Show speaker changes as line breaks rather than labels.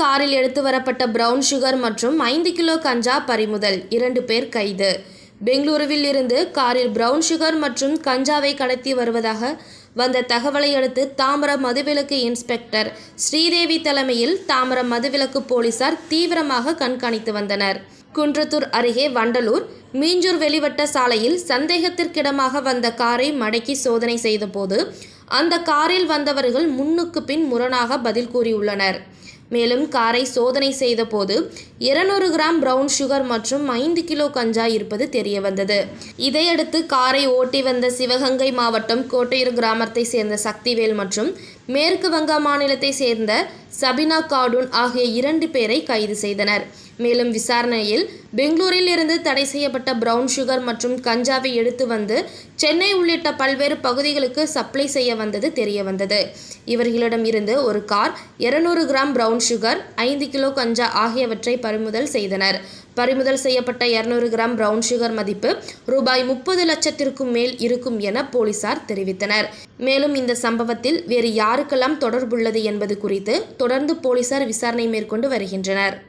காரில் எடுத்து வரப்பட்ட பிரவுன் சுகர் மற்றும் ஐந்து கிலோ கஞ்சா பறிமுதல். இரண்டு பேர் கைது. பெங்களூருவில் இருந்து காரில் பிரவுன் சுகர் மற்றும் கஞ்சாவை கடத்தி வருவதாக வந்த தகவலை அடுத்து தாம்பரம் மதுவிலக்கு இன்ஸ்பெக்டர் ஸ்ரீதேவி தலைமையில் தாம்பரம் மதுவிலக்கு போலீசார் தீவிரமாக கண்காணித்து வந்தனர். குன்றத்தூர் அருகே வண்டலூர் மீஞ்சூர் வெளிவட்ட சாலையில் சந்தேகத்திற்கிடமாக வந்த காரை மடக்கி சோதனை செய்தபோது அந்த காரில் வந்தவர்கள் முன்னுக்கு பின் முரணாக பதில் கூறியுள்ளனர். மேலும் காரை சோதனை செய்தபோது இருநூறு கிராம் பிரவுன் சுகர் மற்றும் ஐந்து கிலோ கஞ்சா இருப்பது தெரிய வந்தது இதையடுத்து காரை ஓட்டி வந்த சிவகங்கை மாவட்டம் கோட்டையூர் கிராமத்தை சேர்ந்த சக்திவேல் மற்றும் மேற்கு வங்க மாநிலத்தை சேர்ந்த சபினா கார்டூன் ஆகிய இரண்டு பேரை கைது செய்தனர். மேலும் விசாரணையில் பெங்களூரில் இருந்து தடை செய்யப்பட்ட பிரவுன் சுகர் மற்றும் கஞ்சாவை எடுத்து வந்து சென்னை உள்ளிட்ட பல்வேறு பகுதிகளுக்கு சப்ளை செய்ய வந்தது தெரிய வந்தது இவர்களிடம் இருந்து ஒரு கார் இருநூறு கிராம் பிரவுன் சுகர் ஐந்து கிலோ கஞ்சா ஆகியவற்றை பறிமுதல் செய்தனர். பறிமுதல் செய்யப்பட்ட இருநூறு கிராம் பிரவுன் சுகர் மதிப்பு ரூபாய் முப்பது லட்சத்திற்கும் மேல் இருக்கும் என போலீசார் தெரிவித்தனர். மேலும் இந்த சம்பவத்தில் வேறு யார் யாருக்கெல்லாம் தொடர்புள்ளது என்பது குறித்து தொடர்ந்து போலீசார் விசாரணை மேற்கொண்டு வருகின்றனர்.